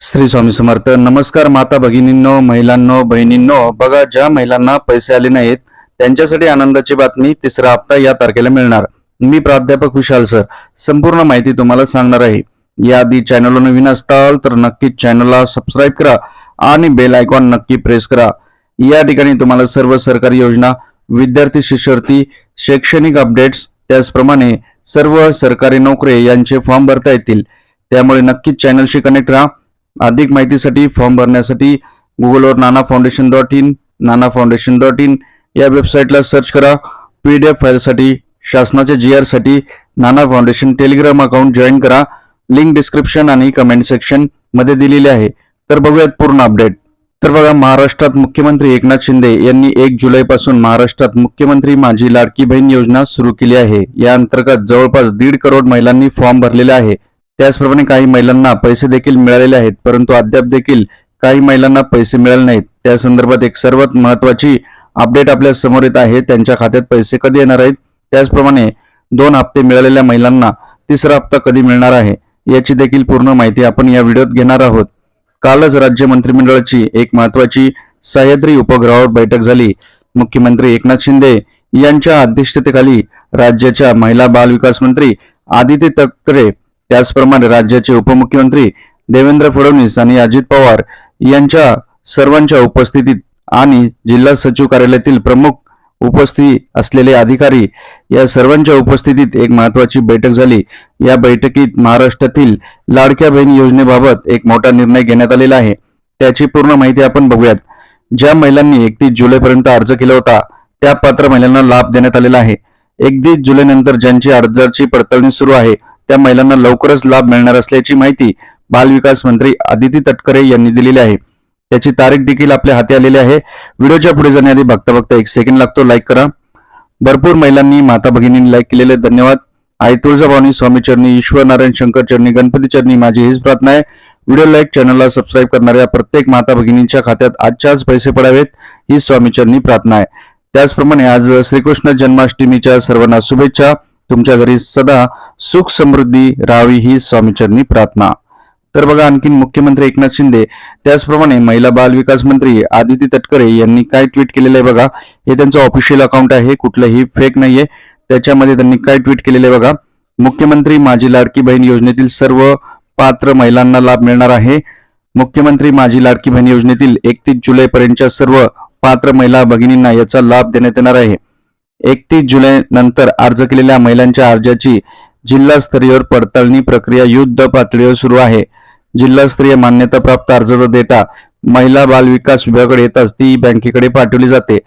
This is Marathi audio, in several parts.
श्री स्वामी समर्थ नमस्कार माता भगिनींनो महिलांनो बहिणींनो. बघा ज्या महिलांना पैसे आले नाहीत त्यांच्यासाठी आनंदाची बातमी तिसरा हप्ता या तारखेला मिळणार. मी प्राध्यापक विशाल सर. संपूर्ण माहिती तुम्हाला सांगणार आहे. याआधी चॅनलला नवीन असताल तर नक्कीच चॅनलला सबस्क्राईब करा आणि बेल आयकॉन नक्की प्रेस करा. या ठिकाणी तुम्हाला सर्व सरकारी योजना विद्यार्थी शिष्यवृत्ती शैक्षणिक अपडेट्स त्याचप्रमाणे सर्व सरकारी नोकरी यांचे फॉर्म भरता येतील. त्यामुळे नक्कीच चॅनलशी कनेक्ट राहा. अधिक माहितीसाठी फॉर्म भरण्यासाठी गुगलवर Nana foundation dot in Nana foundation dot in या वेबसाईटला सर्च करा. पी डी एफ फाईलसाठी शासनाच्या G आरसाठी Nana foundation telegram account join करा. लिंक डिस्क्रिप्शन आणि कमेंट सेक्शनमध्ये दिलेली आहे. तर बघूयात पूर्ण अपडेट तर बघा महाराष्ट्रात मुख्यमंत्री एकनाथ शिंदे यांनी एक जुलैपासून महाराष्ट्रात मुख्यमंत्री माझी लाडकी बहीण योजना सुरू केली आहे. या अंतर्गत जवळपास दीड करोड महिलांनी फॉर्म भरलेले आहे. त्याचप्रमाणे काही महिलांना पैसे देखील मिळालेले आहेत परंतु अद्याप देखील काही महिलांना पैसे मिळाले नाहीत. त्या संदर्भात एक सर्वात महत्वाची अपडेट आपल्यासमोर येत आहे. त्यांच्या खात्यात पैसे कधी येणार आहेत? त्याचप्रमाणे दोन हप्ते मिळालेल्या महिलांना तिसरा हप्ता कधी मिळणार आहे? याची देखील पूर्ण माहिती आपण या व्हिडिओत घेणार आहोत. कालच राज्य मंत्रिमंडळाची एक महत्वाची सह्याद्री उपग्रहावर बैठक झाली. मुख्यमंत्री एकनाथ शिंदे यांच्या अध्यक्षतेखाली राज्याच्या महिला बाल विकास मंत्री आदित्य तटकरे त्याचप्रमाणे राज्याचे उपमुख्यमंत्री देवेंद्र फडणवीस आणि अजित पवार यांच्या सर्वांच्या उपस्थितीत आणि जिल्हा सचिव कार्यालयातील प्रमुख उपस्थित असलेले अधिकारी या सर्वांच्या उपस्थितीत एक महत्वाची बैठक झाली. या बैठकीत महाराष्ट्रातील लाडक्या बहीण योजनेबाबत एक मोठा निर्णय घेण्यात आलेला आहे. त्याची पूर्ण माहिती आपण बघूयात. ज्या महिलांनी एकतीस जुलैपर्यंत अर्ज केला होता त्या पात्र महिलांना लाभ देण्यात आलेला आहे. एकतीस जुलैनंतर ज्यांची अर्जाची पडताळणी सुरू आहे त्या महिलांना लवकरच लाभ मिळणार असल्याची माहिती बालविकास मंत्री आदिती तटकरे यांनी दिलेली आहे. त्याची तारीख देखील आपल्या हाती आलेली आहे. व्हिडिओच्या पुढे जाण्याआधी बघता बघता एक सेकंड लागतो. लाईक करा. भरपूर महिलांनी माता भगिनींनी लाईक केलेले. धन्यवाद. आई तुळजाभवानी स्वामी चरणी ईश्वर नारायण शंकर चरणी गणपती चरणी माझी हीच प्रार्थना आहे. व्हिडिओ लाईक चॅनलला सबस्क्राईब करणाऱ्या प्रत्येक माता भगिनींच्या खात्यात आजच्याच पैसे पडावेत ही स्वामी चरणी प्रार्थना आहे. त्याचप्रमाणे आज श्रीकृष्ण जन्माष्टमीच्या सर्वांना शुभेच्छा. तुमच्या घरी सदा सुख समृद्धी राहावी ही स्वामीचरणी प्रार्थना. तर बघा आणखी मुख्यमंत्री एकनाथ शिंदे त्याचप्रमाणे महिला बाल विकास मंत्री आदिती तटकरे यांनी काय ट्विट केलेलं आहे बघा? हे त्यांचं ऑफिशियल अकाउंट आहे कुठलंही फेक नाहीये. त्याच्यामध्ये त्यांनी काय ट्विट केलेलं आहे बघा? मुख्यमंत्री माझी लाडकी बहीण योजनेतील सर्व पात्र महिलांना लाभ मिळणार आहे. मुख्यमंत्री माझी लाडकी बहीण योजनेतील एकतीस जुलै पर्यंतच्या सर्व पात्र महिला भगिनींना याचा लाभ देण्यात येणार आहे. एकतीस जुलै नंतर अर्ज केलेल्या महिलांच्या अर्जाची जिल्हास्तरीय पडताळणी प्रक्रिया युद्ध पातळीवर सुरू आहे. जिल्हास्तरीय मान्यताप्राप्त अर्जाचा डेटा महिला बाल विकास विभागाकडे येताच ती बँकेकडे पाठवली जाते.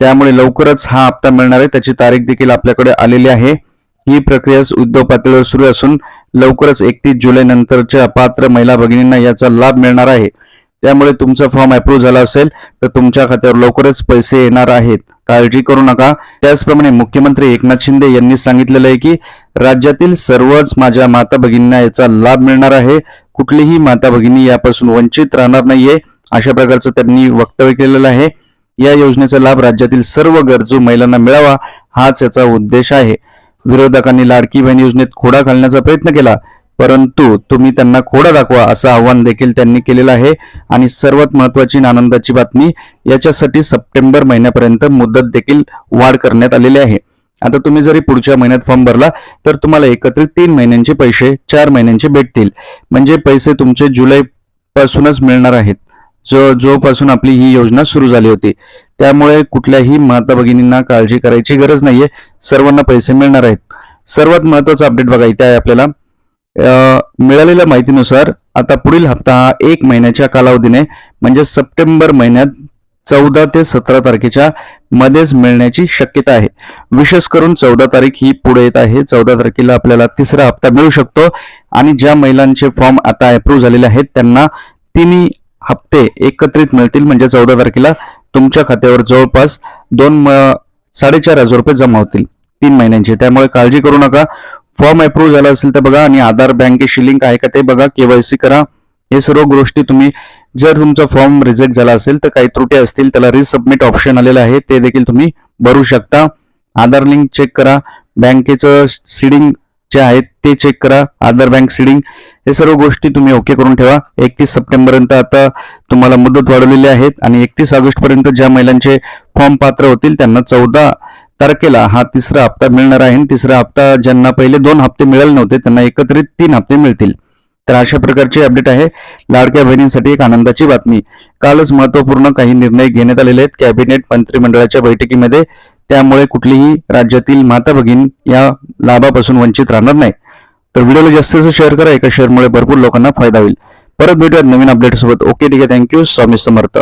त्यामुळे लवकरच हा हप्ता मिळणार आहे. त्याची तारीख देखील आपल्याकडे आलेली आहे. ही प्रक्रिया युद्ध पातळीवर सुरू असून लवकरच एकतीस जुलै नंतरच्या पात्र महिला भगिनींना याचा लाभ मिळणार आहे. त्यामुळे तुमचा फॉर्म अप्रूव्ह झाला असेल तर तुमच्या खात्यावर लवकरच पैसे येणार आहेत. काळजी करू नका. त्याचप्रमाणे मुख्यमंत्री एकनाथ शिंदे यांनी सांगितलेलं आहे की राज्यातील सर्वच माझ्या माता भगिनींना याचा लाभ मिळणार आहे. कुठलीही माता भगिनी यापासून वंचित राहणार नाहीये अशा प्रकारचं त्यांनी वक्तव्य केलेलं आहे. या योजनेचा लाभ राज्यातील सर्व गरजू महिलांना मिळावा हाच याचा उद्देश आहे. विरोधकांनी लाडकी बहीण योजनेत खोडा घालण्याचा प्रयत्न केला. परंतु तुम्ही त्यांना खोडा दाखवा असं आव्हान देखील त्यांनी केलेलं आहे. आणि सर्वात महत्वाची आनंदाची बातमी याच्यासाठी सप्टेंबर महिन्यापर्यंत मुदत देखील वाढ करण्यात आलेली आहे. आता तुम्ही जरी पुढच्या महिन्यात फॉर्म भरला तर तुम्हाला एकत्रित तीन महिन्यांचे पैसे चार महिन्यांचे भेटतील. म्हणजे पैसे तुमचे जुलै पासूनच मिळणार आहेत. जो जोपासून आपली ही योजना सुरू झाली होती. त्यामुळे कुठल्याही माता भगिनींना काळजी करायची गरज नाहीये. सर्वांना पैसे मिळणार आहेत. सर्वात महत्त्वाचा अपडेट बघा इथे आहे आपल्याला. मिळालेल्या माहितीनुसार आता पुढील हप्ता हा एक महिन्याच्या कालावधीने म्हणजे सप्टेंबर महिन्यात चौदा ते सतरा तारखेच्या मध्येच मिळण्याची शक्यता आहे. विशेष करून चौदा तारीख ही पुढे येत आहे. चौदा तारखेला आपल्याला तिसरा हप्ता मिळू शकतो आणि ज्या महिलांचे फॉर्म आता अप्रूव्ह झालेले आहेत त्यांना तिन्ही हप्ते एकत्रित मिळतील. म्हणजे चौदा तारखेला तुमच्या खात्यावर जवळपास दोन म- साडेचार हजार रुपये जमा होतील तीन महिन्यांचे. त्यामुळे काळजी करू नका. फॉर्म अप्रूव्ह झाला असेल तर बघा आणि आधार बँकेशी लिंक आहे का ते बघा केवायसी करा. हे सर्व गोष्टी तुम्ही जर तुमचा फॉर्म रिजेक्ट झाला असेल तर काही त्रुटी असतील त्याला रिसबमिट ऑप्शन आलेलं आहे ते देखील तुम्ही भरू शकता. आधार लिंक चेक करा. बँकेचं सीडिंग जे आहेत ते चेक करा. आधार बँक सीडिंग हे सर्व गोष्टी तुम्ही ओके करून ठेवा. एकतीस सप्टेंबरपर्यंत आता तुम्हाला मुदत वाढवलेली आहेत आणि एकतीस ऑगस्ट पर्यंत ज्या महिलांचे फॉर्म पात्र होतील त्यांना चौदा तारखेला हा तिसरा हप्ता मिळणार आहे तिसरा हप्ता ज्यांना पहिले दोन हप्ते मिळाले नव्हते त्यांना एकत्रित तीन हप्ते मिळतील. तर अशा प्रकारची अपडेट आहे लाडक्या बहिणींसाठी एक आनंदाची बातमी. कालच महत्त्वपूर्ण काही निर्णय घेण्यात आलेले आहेत कॅबिनेट मंत्रिमंडळाच्या बैठकीमध्ये. त्यामुळे कुठलीही राज्यातील माता भगिनी या लाभापासून वंचित राहणार नाही. तर व्हिडिओला जास्तीत जास्त शेअर करा एका शेअरमुळे भरपूर लोकांना फायदा होईल. परत भेटूयात नवीन अपडेट सोबत ओके ठीक आहे. Thank you. स्वामी समर्थ.